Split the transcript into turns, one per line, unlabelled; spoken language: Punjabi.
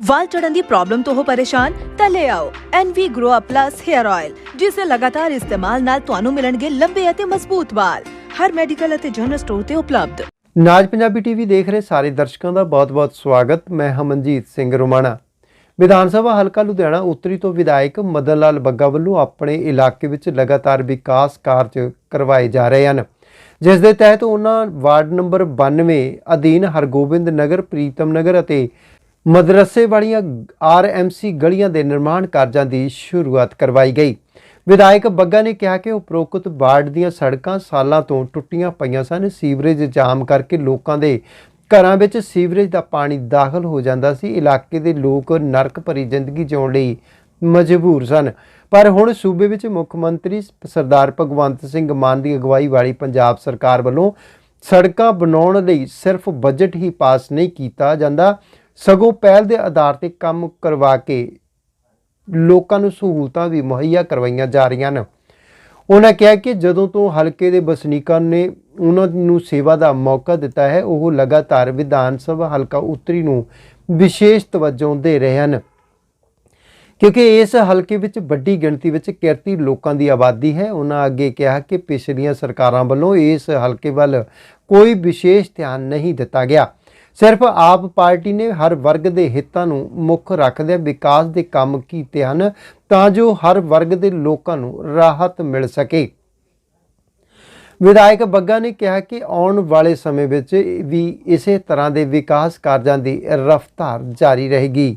ਵਾਲ ਝੜਨ ਦੀ ਪ੍ਰੋਬਲਮ ਤੋਂ ਹੋ ਪਰੇਸ਼ਾਨ, ਤਾਂ ਲੈ ਆਓ NV Grow Up Plus Hair Oil ਜਿਸ ਦੇ ਲਗਾਤਾਰ ਇਸਤੇਮਾਲ ਨਾਲ ਤੁਹਾਨੂੰ ਮਿਲਣਗੇ ਲੰਬੇ ਅਤੇ ਮਜ਼ਬੂਤ ਵਾਲ। ਹਰ ਮੈਡੀਕਲ ਅਤੇ ਜਨਰਲ ਸਟੋਰ ਤੇ ਉਪਲਬਧ।
ਨਾਜ ਪੰਜਾਬੀ ਟੀਵੀ ਦੇਖ ਰਹੇ ਸਾਰੇ ਦਰਸ਼ਕਾਂ ਦਾ ਬਹੁਤ-ਬਹੁਤ ਸਵਾਗਤ। ਮੈਂ ਹਮਨਜੀਤ ਸਿੰਘ ਰੋਮਾਣਾ। ਵਿਧਾਨ ਸਭਾ ਹਲਕਾ ਲੁਧਿਆਣਾ ਉੱਤਰੀ ਤੋਂ ਵਿਧਾਇਕ ਮਦਨ ਲਾਲ ਬੱਗਾ ਵੱਲੋਂ ਆਪਣੇ ਇਲਾਕੇ ਵਿੱਚ ਲਗਾਤਾਰ ਵਿਕਾਸ ਕਾਰਜ ਕਰਵਾਏ ਜਾ ਰਹੇ ਹਨ। ਜਿਸ ਦੇ ਤਹਿਤ ਉਹਨਾਂ ਵਾਰਡ ਨੰਬਰ 92 ਅਧੀਨ ਹਰਗੋਬਿੰਦ ਨਗਰ, ਪ੍ਰੀਤਮ ਨਗਰ ਅਤੇ ਮਦਰਸੇ ਵਾਲੀਆਂ ਆਰਐਮਸੀ ਗਲੀਆਂ ਦੇ ਨਿਰਮਾਣ ਕਾਰਜਾਂ ਦੀ ਸ਼ੁਰੂਆਤ ਕਰਵਾਈ ਗਈ। ਵਿਧਾਇਕ ਬੱਗਾ ਨੇ ਕਿਹਾ ਕਿ ਉਪਰੋਕਤ ਵਾਰਡ ਦੀਆਂ ਸੜਕਾਂ ਸਾਲਾਂ ਤੋਂ ਟੁੱਟੀਆਂ ਪਈਆਂ ਸਨ। ਸੀਵਰੇਜ ਜਾਮ ਕਰਕੇ ਲੋਕਾਂ ਦੇ ਘਰਾਂ ਵਿੱਚ ਸੀਵਰੇਜ ਦਾ ਪਾਣੀ ਦਾਖਲ ਹੋ ਜਾਂਦਾ ਸੀ। ਇਲਾਕੇ ਦੇ ਲੋਕ ਨਰਕ ਭਰੀ ਜ਼ਿੰਦਗੀ ਜਿਉਣ ਲਈ ਮਜਬੂਰ ਸਨ। ਪਰ ਹੁਣ ਸੂਬੇ ਵਿੱਚ ਮੁੱਖ ਮੰਤਰੀ ਸਰਦਾਰ ਭਗਵੰਤ ਸਿੰਘ ਮਾਨ ਦੀ ਅਗਵਾਈ ਵਾਲੀ ਪੰਜਾਬ ਸਰਕਾਰ ਵੱਲੋਂ ਸੜਕਾਂ ਬਣਾਉਣ ਲਈ ਸਿਰਫ ਬਜਟ ਹੀ ਪਾਸ ਨਹੀਂ ਕੀਤਾ ਜਾਂਦਾ। ਸਗੋਂ ਪਹਿਲ ਦੇ ਆਧਾਰ ਤੇ ਕੰਮ ਕਰਵਾ ਕੇ ਲੋਕਾਂ ਨੂੰ ਸਹੂਲਤਾਂ ਵੀ ਮੁਹੱਈਆ ਕਰਵਾਈਆਂ ਜਾ ਰਹੀਆਂ ਹਨ ਉਹਨਾਂ ਕਿਹਾ ਕਿ ਜਦੋਂ ਤੋਂ ਹਲਕੇ ਦੇ ਵਸਨੀਕਾਂ ਨੇ ਉਹਨਾਂ ਨੂੰ ਸੇਵਾ ਦਾ ਮੌਕਾ ਦਿੱਤਾ ਹੈ, ਉਹ ਲਗਾਤਾਰ ਵਿਧਾਨ ਸਭਾ ਹਲਕਾ ਉੱਤਰੀ ਨੂੰ ਵਿਸ਼ੇਸ਼ ਤਵੱਜੋ ਦੇ ਰਹੇ ਹਨ। ਕਿਉਂਕਿ ਇਸ ਹਲਕੇ ਵਿੱਚ ਵੱਡੀ ਗਿਣਤੀ ਵਿੱਚ ਕਿਰਤੀ ਲੋਕਾਂ ਦੀ ਆਬਾਦੀ ਹੈ, ਉਹਨਾਂ ਅੱਗੇ ਕਿਹਾ ਕਿ ਪਿਛਲੀਆਂ ਸਰਕਾਰਾਂ ਵੱਲੋਂ ਇਸ ਹਲਕੇ ਵੱਲ ਕੋਈ ਵਿਸ਼ੇਸ਼ ਧਿਆਨ ਨਹੀਂ ਦਿੱਤਾ ਗਿਆ। ਸਿਰਫ ਆਪ ਪਾਰਟੀ ਨੇ ਹਰ ਵਰਗ ਦੇ ਹਿੱਤਾਂ ਨੂੰ ਮੁੱਖ ਰੱਖਦਿਆਂ ਵਿਕਾਸ ਦੇ ਕੰਮ ਕੀਤੇ ਹਨ, ਤਾਂ ਜੋ ਹਰ ਵਰਗ ਦੇ ਲੋਕਾਂ ਨੂੰ ਰਾਹਤ ਮਿਲ ਸਕੇ। ਵਿਧਾਇਕ ਬੱਗਾ ਨੇ ਕਿਹਾ ਕਿ ਆਉਣ ਵਾਲੇ ਸਮੇਂ ਵਿੱਚ ਵੀ ਇਸੇ ਤਰ੍ਹਾਂ ਦੇ ਵਿਕਾਸ ਕਾਰਜਾਂ ਦੀ ਰਫ਼ਤਾਰ ਜਾਰੀ ਰਹੇਗੀ।